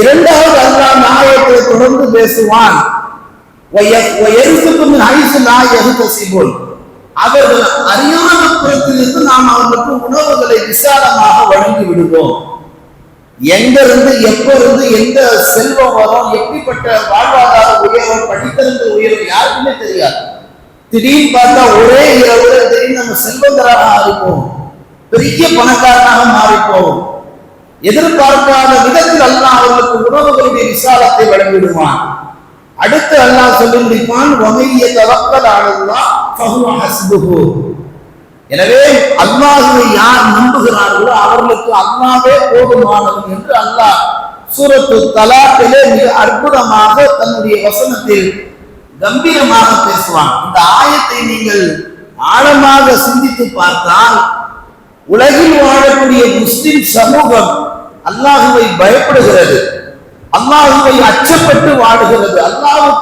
இரண்டாவது அல்லாஹ் நாயத்தை தொடர்ந்து பேசுவான். ஐசு நாய் எகுத்தசிபோல் அவர்கள் அறியாத புறத்திலிருந்து நாம் அவர்களுக்கு உணவுகளை விசாலமாக வழங்கி விடுவோம். எங்க இருந்து எப்ப இருந்து எந்த செல்வம் வரும் எப்படிப்பட்ட வாழ்வாதார உயர்வு படித்திருந்த உயர்வு யாருக்குமே தெரியாது. திடீர்னு பார்த்தா ஒரே இரவுல திடீர்னு நம்ம செல்வந்தராக மாறிப்போம். பெரிய பணக்காரனாக மாறிப்போம். எதிர்பார்க்காத விதத்தில் அல்ல அவர்களுக்கு விசாலத்தை வழங்கிடுவான் அடுத்து அல்லாஹ் சொல்லி முடிப்பான் வமைய தவக்கல் எனவே அல்லாஹுவை யார் நம்புகிறார்களோ அவர்களுக்கு அல்லாவே போதுமானவன் என்று அல்லாஹ் சூரத்து தலாத்திலே மிக அற்புதமாக தன்னுடைய வசனத்தில் கம்பீரமாக பேசுவான். இந்த ஆயத்தை நீங்கள் ஆழமாக சிந்தித்து பார்த்தால் உலகில் வாழக்கூடிய முஸ்லிம் சமூகம் அல்லாஹுவை பயப்படுகிறது. அல்லாஹுவை அச்சப்பட்டு வாடுகிறது. அல்லாஹ்